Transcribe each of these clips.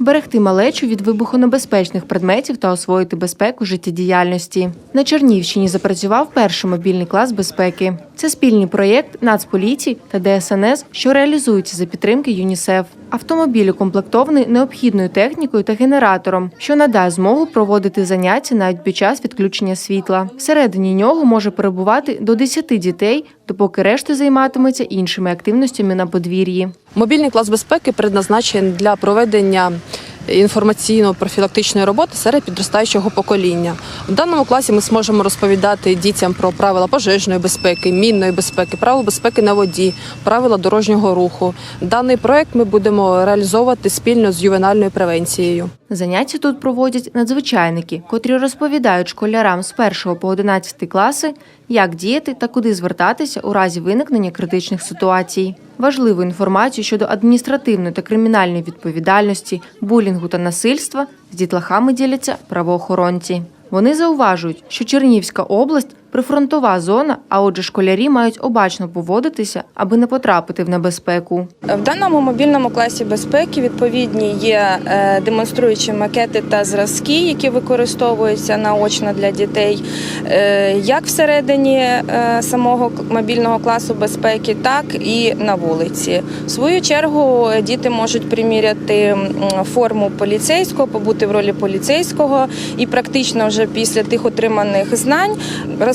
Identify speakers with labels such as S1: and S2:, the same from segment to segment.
S1: берегти малечу від вибухонебезпечних предметів та освоїти безпеку життєдіяльності. На Чернівщині запрацював перший мобільний клас безпеки. Це спільний проєкт Нацполіції та ДСНС, що реалізується за підтримки ЮНІСЕФ. Автомобіль укомплектований необхідною технікою та генератором, що надасть змогу проводити заняття навіть під час відключення світла. Всередині нього може перебувати до 10 дітей, допоки решта займатиметься іншими активностями на подвір'ї.
S2: Мобільний клас безпеки предназначений для проведення інформаційно-профілактичної роботи серед підростаючого покоління. В даному класі ми зможемо розповідати дітям про правила пожежної безпеки, мінної безпеки, правила безпеки на воді, правила дорожнього руху. Даний проект ми будемо реалізовувати спільно з ювенальною превенцією.
S1: Заняття тут проводять надзвичайники, котрі розповідають школярам з 1 по 11 класи, як діяти та куди звертатися у разі виникнення критичних ситуацій. Важливу інформацію щодо адміністративної та кримінальної відповідальності, булінгу та насильства з дітлахами діляться правоохоронці. Вони зауважують, що Чернівська область прифронтова зона, а отже, школярі мають обачно поводитися, аби не потрапити в небезпеку.
S3: В даному мобільному класі безпеки відповідні є е, демонструючі макети та зразки, які використовуються наочно для дітей, е, як всередині е, самого мобільного класу безпеки, так і на вулиці. В свою чергу діти можуть приміряти форму поліцейського, побути в ролі поліцейського і практично вже після тих отриманих знань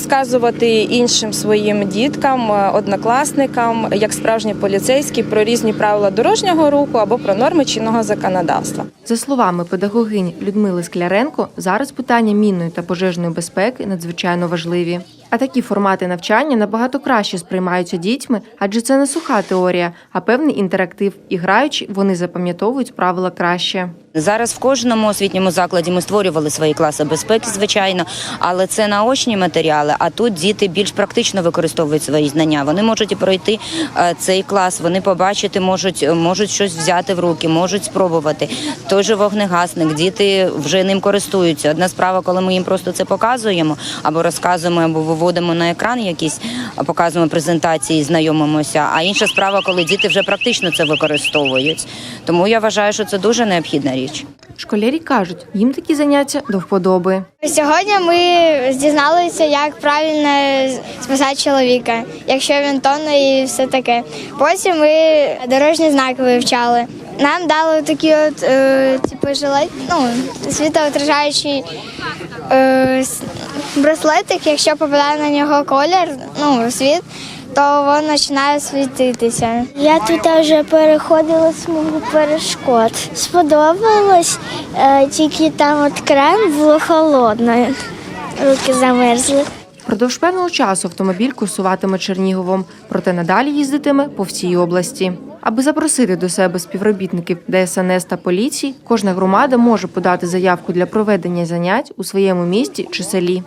S3: розказувати іншим своїм діткам, е, однокласникам, як справжні поліцейські, про різні правила дорожнього руху або про норми чинного законодавства.
S1: За словами педагогинь Людмили Скляренко, зараз питання мінної та пожежної безпеки надзвичайно важливі. А такі формати навчання набагато краще сприймаються дітьми, адже це не суха теорія, а певний інтерактив. І граючи, вони запам'ятовують правила краще.
S4: Зараз в кожному освітньому закладі ми створювали свої класи безпеки, звичайно, але це наочні матеріали. А тут діти більш практично використовують свої знання. Вони можуть пройти е, цей клас, вони побачити, можуть, можуть щось взяти в руки, можуть спробувати. Той же вогнегасник, діти вже ним користуються. Одна справа, коли ми їм просто це показуємо або розказуємо, або виводимо на екран якісь, показуємо презентації, знайомимося. А інша справа, коли діти вже практично це використовують. Тому я вважаю, що це дуже необхідна річ.
S1: Школярі кажуть, їм такі заняття до вподоби.
S5: Сьогодні ми дізналися, як правильно спасати чоловіка, якщо він тоне і все таке. Потім ми дорожні знаки вивчали. Нам дали такі от е, типу жилет, ну, світоотражаючий е, браслетик, якщо попадає на нього колір, ну, світ, то він починає світитися.
S6: Я тут вже переходила смугу перешкод. Сподобалось, е, тільки там от крем було холодне. Руки замерзли.
S1: Впродовж певного часу автомобіль курсуватиме Черніговом, проте надалі їздитиме по всій області. Аби запросити до себе співробітників ДСНС та поліції, кожна громада може подати заявку для проведення занять у своєму місті чи селі.